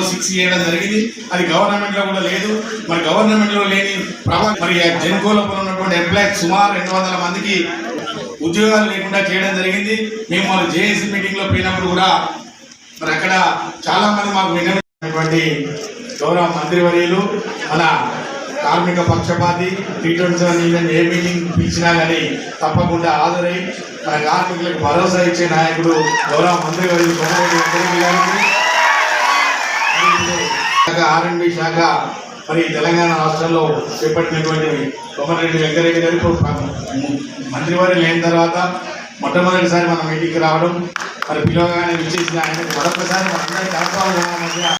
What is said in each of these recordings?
Six చేయడం జరిగింది. అది గవర్నమెంట్లో కూడా లేదు. మరి గవర్నమెంట్లో లేని ప్రభావం మరి జెన్కోలో ఉన్నటువంటి ఎంప్లాయీస్ సుమారు రెండు వందల మందికి ఉద్యోగాలు లేకుండా చేయడం జరిగింది. మేము మన జేఏసీ మీటింగ్లో పోయినప్పుడు కూడా మరి అక్కడ చాలా మంది మాకు విన్నటువంటి గౌరవ మంత్రివర్యులు మన కార్మిక పక్షపాతి టీ ట్వంటీ ఏ మీటింగ్ పిలిచినా కానీ తప్పకుండా హాజరై మన కార్మికులకు భరోసా ఇచ్చే నాయకుడు గౌరవ మంత్రివర్యులు గారికి. శాఖ ఆర్ఎండ్బి శాఖ మరి తెలంగాణ రాష్ట్రంలో చేపట్టినటువంటి కొమ్మరెడ్డి వెంకరెడ్డి గారు ఇప్పుడు మంత్రివారి లేని తర్వాత మొట్టమొదటిసారి మన మీటింగ్కి రావడం మరి పిలవగానే విచ్చేసిన ఆయనకు మరొకసారి మనందరి కలపాలి మధ్య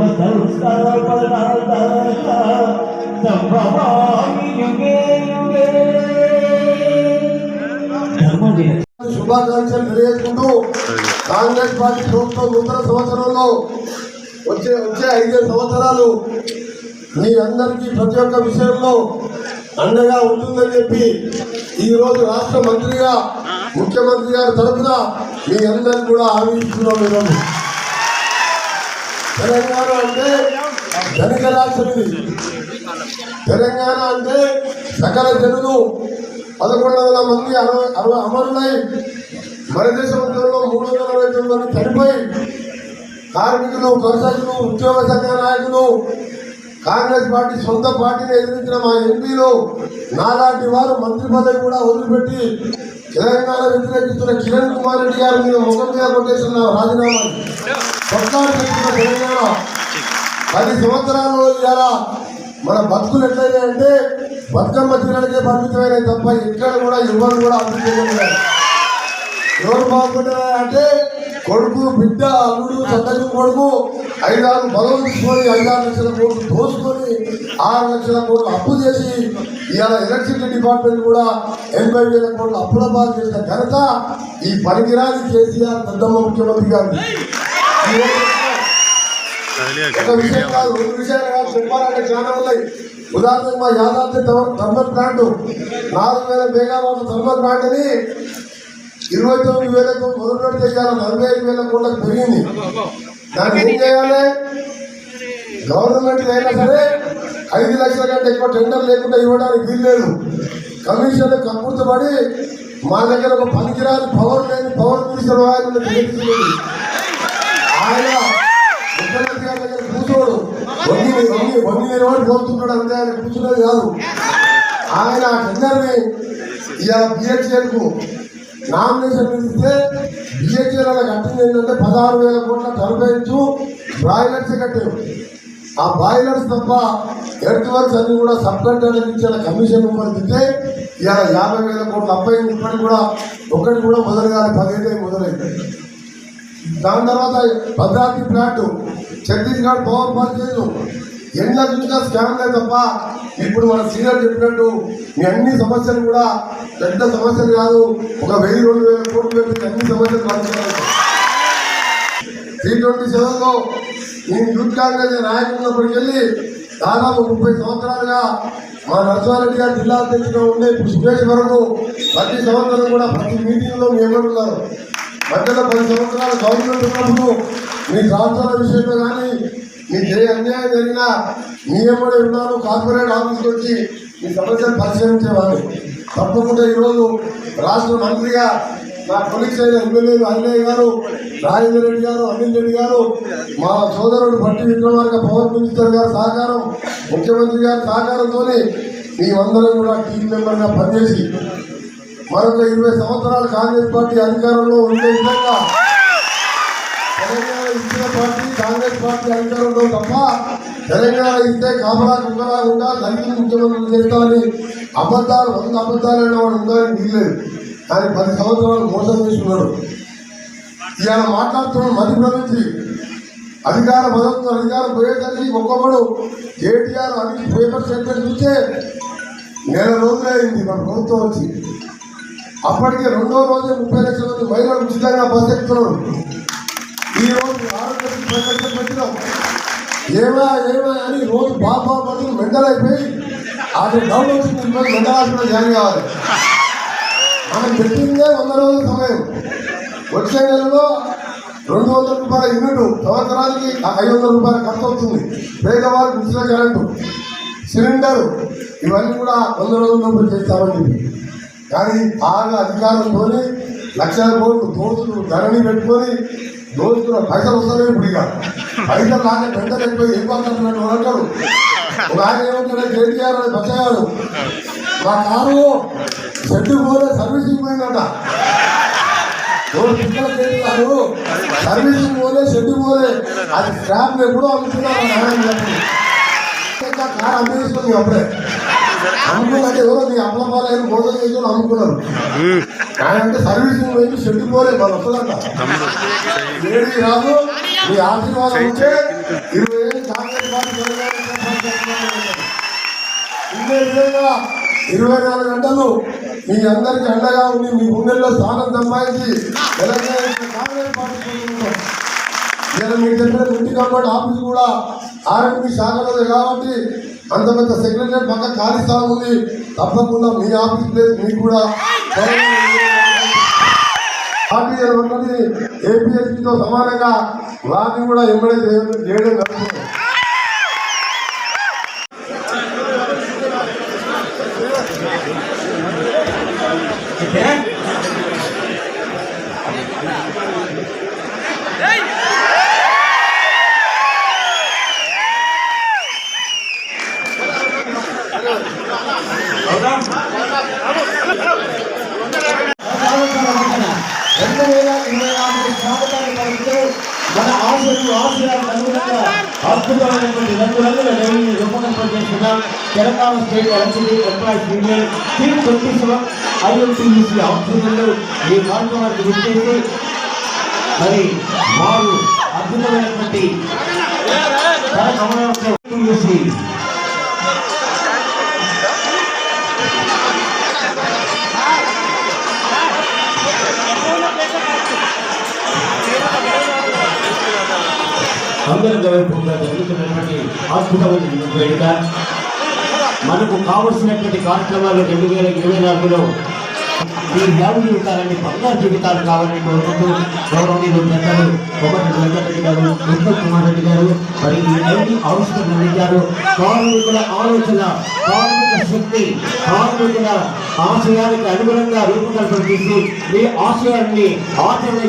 వినాశాయ శుభాకాంక్షలు తెలియజేసుకుంటూ కాంగ్రెస్ పార్టీ ప్రభుత్వం నూతన సంవత్సరంలో వచ్చే వచ్చే ఐదు సంవత్సరాలు మీ అందరికీ ప్రతి ఒక్క విషయంలో అండగా ఉంటుందని చెప్పి ఈరోజు రాష్ట్ర మంత్రిగా ముఖ్యమంత్రి గారి తరఫున మీ అందరికీ కూడా ఆహ్వానిస్తున్నాం ఈరోజు. తెలంగాణ అంటే ధనిక రాష్ట్రం ఇది. తెలంగాణ అంటే సకల జనులు పదకొండు వందల మంది అరవై అరవై అమరులై మన దేశంలో మూడు వందల అరవై తొమ్మిది మంది చనిపోయి కార్మికులు కర్షకులు ఉద్యోగ సంఘ నాయకులు కాంగ్రెస్ పార్టీ సొంత పార్టీని ఎదిరించిన మా ఎంపీలు నాలాంటి వారు మంత్రి పదవి కూడా వదిలిపెట్టి తెలంగాణ వ్యతిరేకిస్తున్న కిరణ్ కుమార్ రెడ్డి గారు మీద ముఖం మీద కొట్టేసిన రాజీనామా. తెలంగాణ. పది సంవత్సరాల్లో ఇవాళ మన బతుకులు ఎట్లయినాయి అంటే బతుకమ్మ తీరానికే పరిమితమైన తప్ప ఇక్కడ కూడా ఎవరు కూడా అభివృద్ధి చెందలేదు. ఎవరు బాగుంటున్నారు అంటే కొడుకు బిడ్డ అల్లుడు చక్కని కొడుకు ఐదారు పదవులు తీసుకొని ఐదారు లక్షల కోట్లు దోసుకొని ఆరు లక్షల కోట్లు అప్పు చేసి ఇవాళ ఎలక్ట్రిసిటీ డిపార్ట్మెంట్ కూడా ఎనభై వేల కోట్లు అప్పుల బాధ చేసిన ఘనత ఈ పనికిరాని కేసీఆర్ పెద్దమ్మ ముఖ్యమంత్రి గారు ఒక విషయం కాదు రెండు విషయాలు కాదు చెప్పాలంటే చాలా ఉన్నాయి. ఉదాహరణకు మా యాదాద్రి థర్మ- థర్మల్ ప్లాంట్ నాలుగు వేల మెగావాట్ల థర్మల్ ప్లాంట్ అని ఇరవై తొమ్మిది వేలకు మొదలు పెడితే ఇవాళ నలభై ఐదు వేల కోట్లకు పెరిగింది. దాన్ని ఏం చేయాలి? గవర్నమెంట్ అయినా సరే ఐదు లక్షల కంటే ఎక్కువ టెండర్ లేకుండా ఇవ్వడానికి వీల్లేదు కమిషన్ కక్కుర్తపడి మా దగ్గర ఒక పనికిరాని పవర్ లేని పవర్ మినిస్టర్ ఆయన కూర్చోడు. వంగి వంగి వంగి నిలబడి పోతున్నాడు అంతే ఆయన కూర్చున్నది కాదు. ఆయన ఆ టెండర్ని ఇవాళ బిహెచ్ఎల్కు నామినేషన్ ఇస్తే బిహెచ్ఎల్ అలా కట్టింది ఏంటంటే పదహారు వేల కోట్ల టర్బైన్స్ బ్రాయిలర్స్ కట్టారు. ఆ బాయిలర్స్ తప్ప ఎర్త్ వర్క్స్ అన్ని కూడా సబ్ కంట్రాక్టర్లకు ఇచ్చిన కమిషన్ ఇస్తే ఇవాళ యాభై వేల కోట్ల అబ్బాయి ఇప్పటికి కూడా ఒక్కటి కూడా మొదలు కాదు పదిహేను మొదలైంది. దాని తర్వాత Bhadradri plant Chhattisgarh power purchase ఎన్నో చూసినా స్కామ్లే తప్ప ఇప్పుడు మన సీనియర్ చెప్పినట్టు మీ అన్ని సమస్యలు కూడా పెద్ద సమస్యలు కాదు. ఒక వెయ్యి రెండు వేల కోట్లు పెట్టి అన్ని సమస్యలు పరిష్కారం త్రీ ట్వంటీ సెవెన్లో నేను యూత్ కాంగ్రెస్ నాయకులప్పటికి వెళ్ళి దాదాపు ముప్పై సంవత్సరాలుగా మా నరసింహారెడ్డి గారు జిల్లా అధ్యక్షుడిగా ఉండే ఇప్పుడు సురేష్ వరకు ప్రతి సంవత్సరం కూడా ప్రతి మీటింగ్లో మేము ఉన్నారు. మధ్యలో పది సంవత్సరాలు గవర్నమెంట్ ఉన్నప్పుడు మీ ట్రాన్స్ఫర్ విషయంలో కానీ మీకు ఏ అన్యాయం జరిగినా మీ ఎమ్మడే ఉన్నాను కార్పొరేట్ ఆఫీస్కి వచ్చి మీ సమస్యలు పరిశీలించేవాళ్ళు తప్పకుండా ఈరోజు రాష్ట్ర మంత్రిగా నా కొలిక్స్ అయిన ఎమ్మెల్యేలు అన్నయ్య గారు రాజేంద్ర రెడ్డి గారు అనిల్ రెడ్డి గారు మా సోదరుడు భట్టి విక్రమార్క పవర్ మినిస్టర్ గారి సహకారం ముఖ్యమంత్రి గారి మీ మేమందరం కూడా టీం మెంబర్గా పనిచేసి మరొక ఇరవై సంవత్సరాలు కాంగ్రెస్ పార్టీ అధికారంలో ఉండే విధంగా ఇచ్చిన పార్టీ కాంగ్రెస్ పార్టీ అధికారంలో తప్ప తెలంగాణ ఇస్తే కాపలా కుక్కలా ఉండా దళితులు ముఖ్యమంత్రులు చేస్తామని అబద్ధాలు వంద అబద్ధాలు అయిన వాడు ఉందని వీల్లేదు. ఆయన పది సంవత్సరాలు మోసం చేస్తున్నాడు. ఇవాళ మాట్లాడుతున్నాడు మధ్యప్రదేశ్ అధికార పదంతో అధికారం పోయేసరికి ఒక్కొక్కడు కేటీఆర్ అన్ని పేపర్ స్టేట్మెంట్ చూస్తే నెల రోజులే అయింది మన ప్రభుత్వం వచ్చి. అప్పటికే రెండో రోజే ముప్పై లక్షల మంది మహిళలు ఉచితంగా బస్ ఎక్కుతున్నారు. ఈరోజు పెట్టినాం ఏమా ఏమా అని రోజు బాబా బతులు మెంటలైపోయి అది డౌన్ వచ్చింది ఈరోజు హాస్పిటల్ జాయిన్ కావాలి మనం పెట్టిందే వంద రోజుల సమయం. వచ్చే నెలలో రెండు వందల రూపాయల యూనిట్ సంవత్సరానికి ఐదు వందల రూపాయల ఖర్చు అవుతుంది. పేదవారికి ఉచిత కరెంటు సిలిండర్ ఇవన్నీ కూడా వంద రోజుల లోపల చేస్తామని చెప్పి. కానీ బాగా అధికారంతో లక్షల కోట్లు దోతులు ధరణి పెట్టుకొని దోస్తున్న పైసలు వస్తలేవు ఇప్పుడు ఇక. పైసలు లాగా వెంట పెట్టిపోయి ఏం మాట్లాడుతున్నాడు అంటాడు ఒక ఆయన ఏమంటాడు? కేటీఆర్ అని బచ్చగాడు మా కారు షెడ్ పోలే సర్వీసింగ్ పోయిందట. ఎవరు సర్వీసింగ్ పోలే షెడ్ పోలే. అది స్క్రాప్ ఎప్పుడో అమ్ముతున్నారు నారాయణ కారు అమ్మేస్తుంది అప్పుడే. అమ్ముకున్నట్టు ఎవరో నీ అమ్మ మోసం చేసి వాళ్ళు ఆయన అంటే సర్వీసింగ్ పోయి షెడ్ పోలే వాళ్ళు వస్తుందంట. లేడీ రాదు మీ ఆశీర్వాదం ఉంటే ఇరవై ఏళ్ళు కాంగ్రెస్ పార్టీ విధంగా ఇరవై నాలుగు గంటలు మీ అందరికి అండగా ఉండి మీ గుండెల్లో స్థానం సంపాదించి తెలంగాణ కాంగ్రెస్ పార్టీ నేను మీకు చెప్పిన ఇంటి కాబట్టి ఆఫీస్ కూడా ఆర్ఎంపీ శాఖలో కాబట్టి అంత పెద్ద సెక్రటరీ పక్క ఖాళీ స్థలం ఉంది. తప్పకుండా మీ ఆఫీస్ ప్లేస్ మీకు కూడా పార్టీ ఒకటి ఏపీఎస్పీతో సమానంగా వారిని కూడా ఎంబడే చేయడం జరుగుతుంది రెండు వేల ఇరవై నాలుగు స్వాగతాన్ని పలుకుతూ మన ఆశలు ఆశయాలకు అనుగుణంగా అద్భుతమైనటువంటి రంగు రంగుల రైలుని రూపకల్పన చేస్తున్న Telangana state electricity employees union team twenty seven INTUC ఆధ్వర్యంలో ఈ కార్యక్రమానికి గుర్తించి మరి వారు అద్భుతమైనటువంటి కార్యక్రమంలో అందరి గౌరవంగా జరుగుతున్నటువంటి అద్భుతమైన వేడుక. మనకు కావలసినటువంటి కార్యక్రమాలు రెండు వేల ఇరవై నాలుగులో ఈ యాభై జీవితాలని బంగారు జీవితాలు కావాలని కోరుకుంటూ గౌరవనీయులు పెద్దలు కొమ్మటి వెంకటరెడ్డి గారు ఉత్తమ్ కుమార్ రెడ్డి గారు మరి ఈ ఐదు ఆవిష్కరణ అందించారు కార్మికుల ఆలోచన కార్మిక శక్తి కార్మికుల ఆశయానికి అనుగుణంగా రూపకల్పన చేసి మీ ఆశయాన్ని ఆచరణ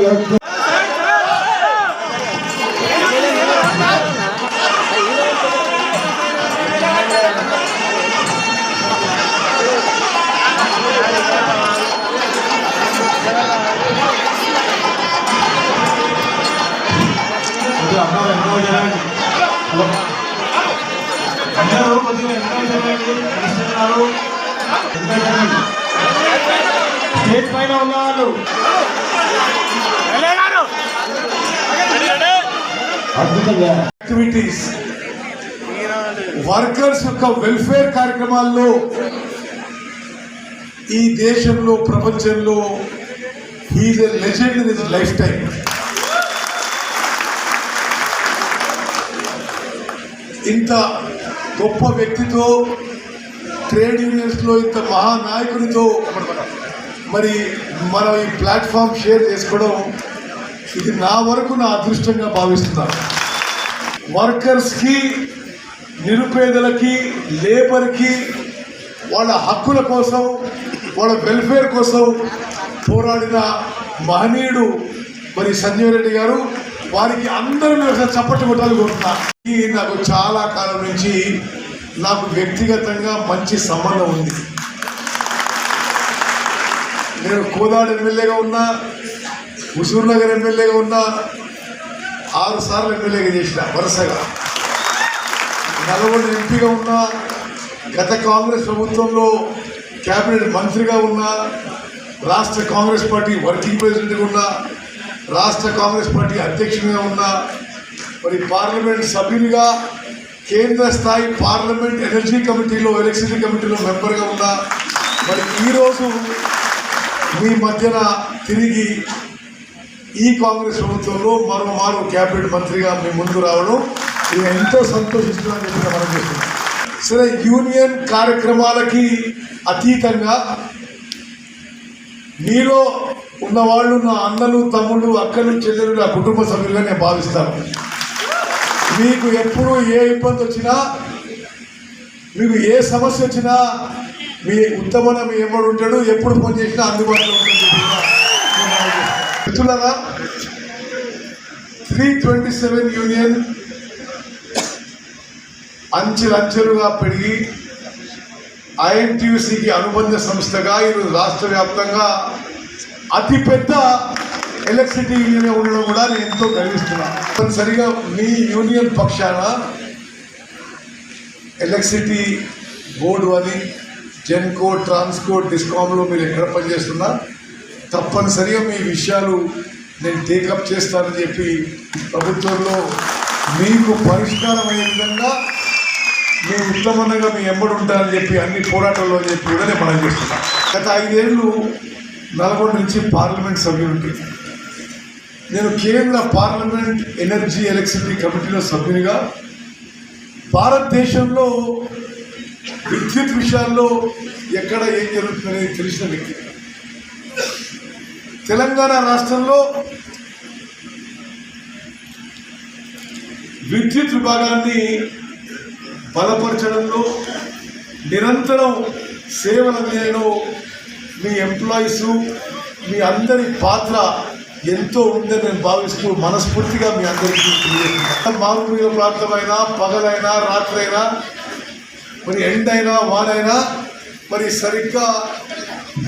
వెనక జరగండి కనిస్తున్నారు వెనక స్టేజ్ పైన అద్భుతంగా యాక్టివిటీస్ వర్కర్స్ యొక్క వెల్ఫేర్ కార్యక్రమాల్లో ఈ దేశంలో ప్రపంచంలో he's a legend in his life time ఇంత గొప్ప వ్యక్తితో ట్రేడ్ యూనియన్స్లో ఇంత మహానాయకుడితో మరి మనం ఈ ప్లాట్ఫామ్ షేర్ చేసుకోవడం ఇది నా వరకు నా అదృష్టంగా భావిస్తున్నాను. వర్కర్స్కి నిరుపేదలకి లేబర్కి వాళ్ళ హక్కుల కోసం వాళ్ళ వెల్ఫేర్ కోసం పోరాడిన మహనీయుడు మరి సంజయ్ రెడ్డి గారు వారికి అందరూ ఒకసారి చప్పట్లు కొట్టాలి కోరుతున్నా. ఈ నాకు చాలా కాలం నుంచి నాకు వ్యక్తిగతంగా మంచి సంబంధం ఉంది. నేను కోదాడు ఎమ్మెల్యేగా ఉన్నా హుజూర్ నగర్ ఎమ్మెల్యేగా ఉన్నా ఆరు సార్లు ఎమ్మెల్యేగా చేసిన వరుసగా. నల్గొండ ఎంపీగా ఉన్నా గత కాంగ్రెస్ ప్రభుత్వంలో కేబినెట్ మంత్రిగా ఉన్నా రాష్ట్ర కాంగ్రెస్ పార్టీ వర్కింగ్ ప్రెసిడెంట్గా ఉన్నా రాష్ట్ర కాంగ్రెస్ పార్టీ అధ్యక్షుడిగా ఉన్నా మరి పార్లమెంట్ సభ్యునిగా కేంద్ర స్థాయి పార్లమెంట్ ఎనర్జీ కమిటీలో ఎలక్ట్రిసిటీ కమిటీలో మెంబర్గా ఉన్నా మరి ఈరోజు మీ మధ్యన తిరిగి ఈ కాంగ్రెస్ ప్రభుత్వంలో మరో మారు క్యాబినెట్ మంత్రిగా మీ ముందు రావడం ఇది ఎంతో సంతోషిస్తున్నాను చెప్పి మనం చేస్తున్నాం సరే యూనియన్ కార్యక్రమాలకి అతీతంగా మీలో ఉన్న వాళ్ళు నా అన్నలు తమ్ముళ్ళు అక్కలు చెల్లెలు నా కుటుంబ సభ్యులుగా నేను భావిస్తాను. మీకు ఎప్పుడు ఏ ఇబ్బంది వచ్చినా మీకు ఏ సమస్య వచ్చినా మీ ఉత్తమన మీ ఎమ్మడు ఉంటాడు. ఎప్పుడు ఫోన్ చేసినా అందుబాటులో ఉంటుంది. త్రీ ట్వంటీ సెవెన్ యూనియన్ అంచెలంచెలుగా పెరిగి ఐఎన్టీయూసీకి అనుబంధ సంస్థగా ఈరోజు రాష్ట్ర వ్యాప్తంగా అతిపెద్ద ఎలక్ట్రిసిటీ యూనియన్ ఉండడం కూడా నేను ఎంతో గర్విస్తున్నాను తప్పనిసరిగా మీ యూనియన్ పక్షాన ఎలక్ట్రిసిటీ బోర్డు అని జెన్కో ట్రాన్స్కో డిస్కామ్లో మీరు ఎక్కడ పనిచేస్తున్నా తప్పనిసరిగా మీ విషయాలు నేను టేకప్ చేస్తానని చెప్పి ప్రభుత్వంలో మీకు పరిష్కారం అయ్యే విధంగా మీ ఉత్తమంగా మీ ఎంబడి ఉంటారని చెప్పి అన్ని పోరాటాల్లో చెప్పి కూడా నేను మనం చేస్తున్నాను గత ఐదేళ్ళు నల్గొండ నుంచి పార్లమెంట్ సభ్యునికి నేను కేంద్ర పార్లమెంట్ ఎనర్జీ ఎలక్ట్రిసిటీ కమిటీలో సభ్యునిగా భారతదేశంలో విద్యుత్ విషయాల్లో ఎక్కడ ఏం జరుగుతుందనేది తెలిసిన వ్యక్తి. తెలంగాణ రాష్ట్రంలో విద్యుత్ విభాగాన్ని బలపరచడంలో నిరంతరం సేవలు అందేయడం మీ ఎంప్లాయీసు మీ అందరి పాత్ర ఎంతో ఉందని నేను భావిస్తూ మనస్ఫూర్తిగా మీ అందరికీ తెలియజేస్తున్నాను. మారుమూల ప్రాంతమైనా పగలైనా రాత్రైనా మరి ఎండైనా వానైనా మరి సరిగ్గా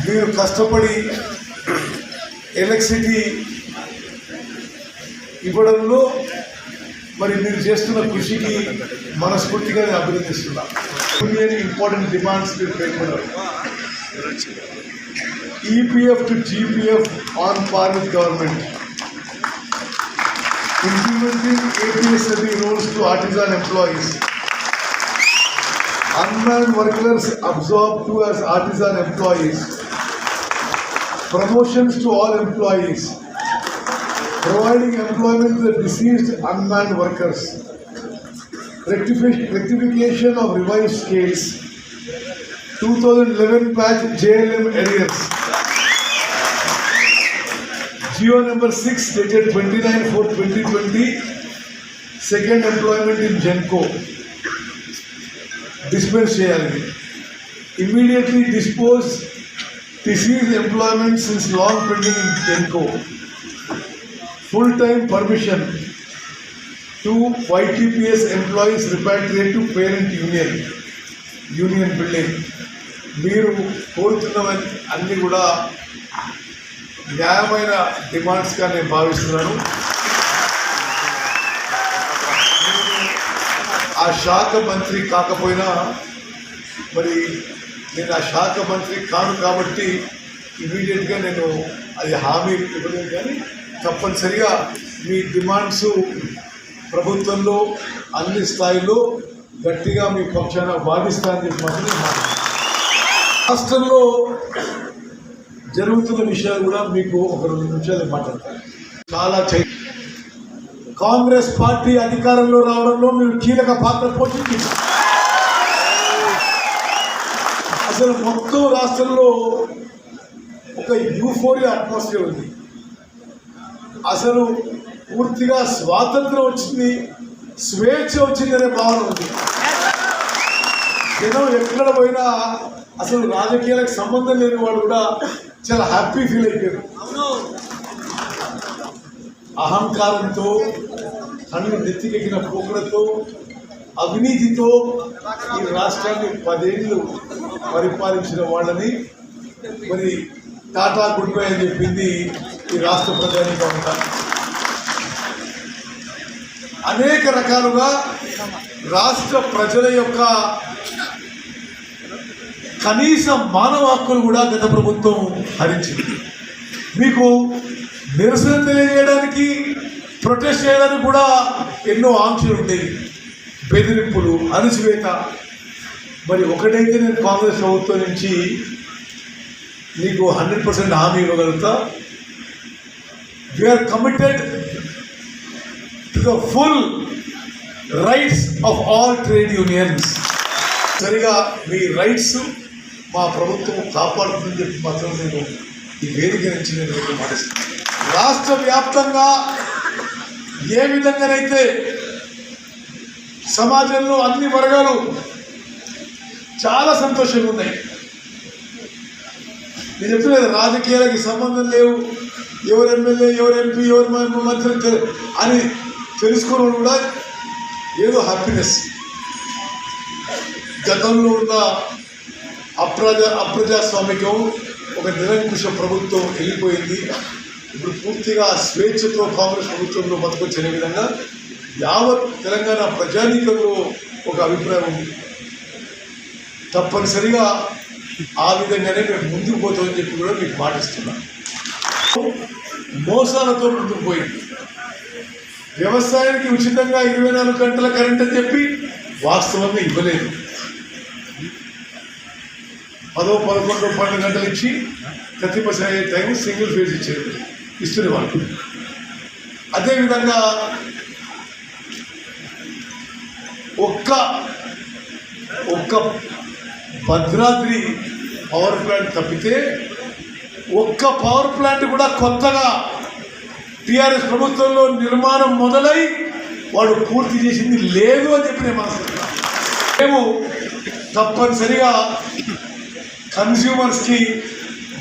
మీరు కష్టపడి ఎలక్ట్రిసిటీ ఇవ్వడంలో మరి మీరు చేస్తున్న కృషికి మనస్ఫూర్తిగా నేను అభినందిస్తున్నా. ఇంపార్టెంట్ డిమాండ్స్ మీరు పేర్కొన్నారు. EPF to GPF on par with government. Implementing APSLE rules to artisan employees. Unmanned workers absorbed to as artisan employees. Promotions to all employees. Providing employment to the deceased unmanned workers. Rectification of revised scales 2011 batch JLM arrears. GO number 6 dated 29 4 2020, second employment in Genco. Dispense JLM. Immediately dispose TC's employment since long pending in Genco. Full time permission to YTPS employees repatriate to parent union, union building. మీరు కోరుతున్నవన్నీ అన్నీ కూడా న్యాయమైన డిమాండ్స్గా నేను భావిస్తున్నాను. ఆ శాఖ మంత్రి కాకపోయినా మరి నేను ఆ శాఖ మంత్రి కాను కాబట్టి ఇమీడియట్గా నేను అది హామీ ఇవ్వలేదు కానీ తప్పనిసరిగా మీ డిమాండ్స్ ప్రభుత్వంలో అన్ని స్థాయిలో గట్టిగా మీ పక్షాన భావిస్తానని చెప్పి మాత్రం రాష్ట్రంలో జరుగుతున్న విషయాలు కూడా మీకు ఒక రెండు నిమిషాలు మాట్లాడతాను చాలా చై కాంగ్రెస్ పార్టీ అధికారంలో రావడంలో మీరు కీలక పాత్ర పోషించారు అసలు మొత్తం రాష్ట్రంలో ఒక యూఫోరియా అట్మాస్ఫియర్ ఉంది. అసలు పూర్తిగా స్వాతంత్రం వచ్చింది స్వేచ్ఛ వచ్చిందనే భావన ఉంది. జనం ఎక్కడ పోయినా అసలు రాజకీయాలకు సంబంధం లేని వాళ్ళు కూడా చాలా హ్యాపీ ఫీల్ అయిపోయారు అహంకారంతో కళ్ళు నెత్తికెక్కిన పోకడతో అవినీతితో ఈ రాష్ట్రాన్ని పదేళ్ళు పరిపాలించిన వాళ్ళని మరి టాటా గుడ్ బై అని చెప్పింది ఈ రాష్ట్ర ప్రజానిగా ఉంటారు అనేక రకాలుగా రాష్ట్ర ప్రజల యొక్క కనీస మానవ హక్కులు కూడా గత ప్రభుత్వం హరించింది. మీకు నిరసన తెలియజేయడానికి ప్రొటెస్ట్ చేయడానికి కూడా ఎన్నో ఆంక్షలు ఉండేవి. బెదిరింపులు అణచివేత. మరి ఒకటైతే నేను కాంగ్రెస్ ప్రభుత్వం నుంచి నీకు హండ్రెడ్ పర్సెంట్ హామీ ఇవ్వగలుగుతా. We're committed to the full rights of all trade unions. సరిగా మీ రైట్స్ మా ప్రభుత్వం కాపాడుతుందని చెప్పి మాత్రం నేను ఈ వేదిక నుంచి నేను మీకు రాష్ట్ర వ్యాప్తంగా ఏ విధంగానైతే సమాజంలో అన్ని వర్గాలు చాలా సంతోషంగా ఉన్నాయి. నేను చెప్తున్నాను రాజకీయాలకి సంబంధం లేవు. ఎవరు ఎమ్మెల్యే ఎవరు ఎంపీ ఎవరు మంత్రి అని తెలుసుకోవడం కూడా ఏదో హ్యాపీనెస్ గతంలో ఉన్న అప్రజా అప్రజాస్వామికం ఒక నిరంకుశ ప్రభుత్వం వెళ్ళిపోయింది. ఇప్పుడు పూర్తిగా స్వేచ్ఛతో కాంగ్రెస్ ప్రభుత్వంలో బతుకొచ్చే విధంగా యావత్ తెలంగాణ ప్రజానీకంలో ఒక అభిప్రాయం ఉంది. తప్పనిసరిగా ఆ విధంగానే మేము ముందుకు పోతామని చెప్పి కూడా మీకు మాటిస్తున్నాం. మోసాలతో ముందుకు పోయింది. వ్యవసాయానికి ఉచితంగా ఇరవై నాలుగు గంటల కరెంట్ అని చెప్పి వాస్తవంగా ఇవ్వలేదు. పదో పదకొండు పన్నెండు గంటలు ఇచ్చి ప్రతిపక్ష టైం సింగిల్ ఫేజ్ ఇచ్చేది ఇస్తున్న వాళ్ళు. అదేవిధంగా ఒక్క ఒక్క భద్రాద్రి పవర్ ప్లాంట్ తప్పితే ఒక్క పవర్ ప్లాంట్ కూడా కొత్తగా టీఆర్ఎస్ ప్రభుత్వంలో నిర్మాణం మొదలై వాడు పూర్తి చేసింది లేదు అని చెప్పి నేను మేము తప్పనిసరిగా కన్స్యూమర్స్కి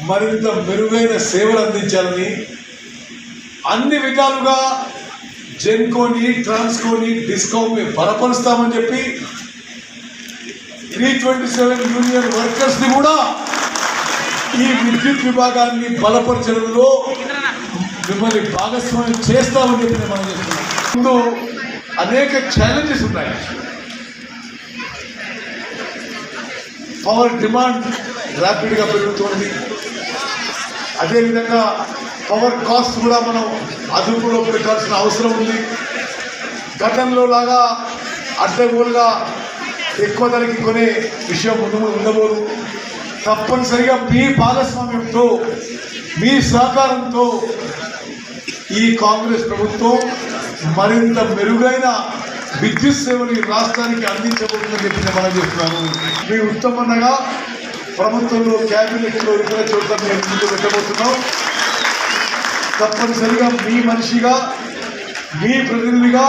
మరింత మెరుగైన సేవలు అందించాలని అన్ని విధాలుగా జెన్కోని ట్రాన్స్కోని డిస్కౌంట్ బలపరుస్తామని చెప్పి త్రీ ట్వంటీ సెవెన్ యూనియన్ వర్కర్స్ని కూడా ఈ విద్యుత్ విభాగాన్ని బలపరచడంలో మిమ్మల్ని భాగస్వామ్యం చేస్తామని చెప్పి మనం ముందు అనేక ఛాలెంజెస్ ఉన్నాయి. పవర్ డిమాండ్ ర్యాపిడ్గా పెరుగుతోంది అదేవిధంగా పవర్ కాస్ట్ కూడా మనం అదుపులో పెట్టాల్సిన అవసరం ఉంది. గతంలో లాగా అడ్డగోలుగా ఎక్కువ ధరకి కొనే విషయం ముందు ఉండబోదు తప్పనిసరిగా మీ భాగస్వామ్యంతో మీ సహకారంతో ఈ కాంగ్రెస్ ప్రభుత్వం మరింత మెరుగైన విద్యుత్ సేవలు ఈ రాష్ట్రానికి అందించబోతుందని చెప్పి నేను మనం చెప్తున్నాను మీ ఉత్తమన్నగా ప్రభుత్వంలో క్యాబినెట్లో ఇతర చోట్ల మేము ముందు పెట్టబోతున్నాం. తప్పనిసరిగా మీ మనిషిగా మీ ప్రతినిధిగా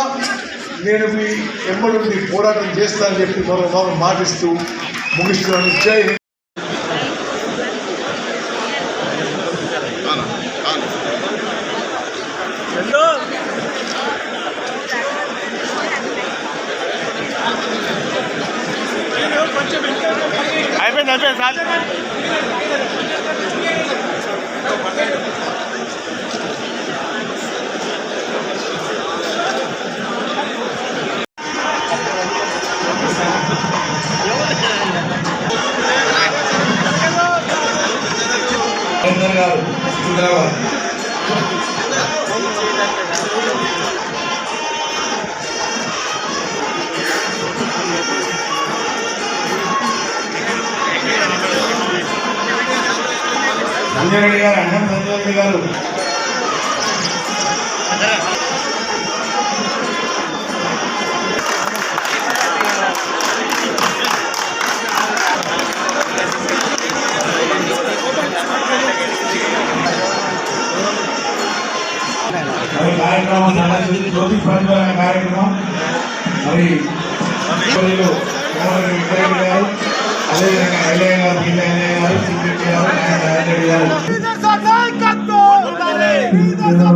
నేను మీ ఎంబడి పోరాటం చేస్తానని చెప్పి మరో మరో మాటిస్తూ ముగిస్తున్నాను. జై హింద్. అయిపోయింది అయిపోయింది సార్. సురేందర్ గారు సంజయ్ గారు అన్నం సంజయ్ గారు. కార్యక్రమం జ్యోతి ప్రజ్వలన కార్యక్రమం. మరి గారు. అదేవిధంగా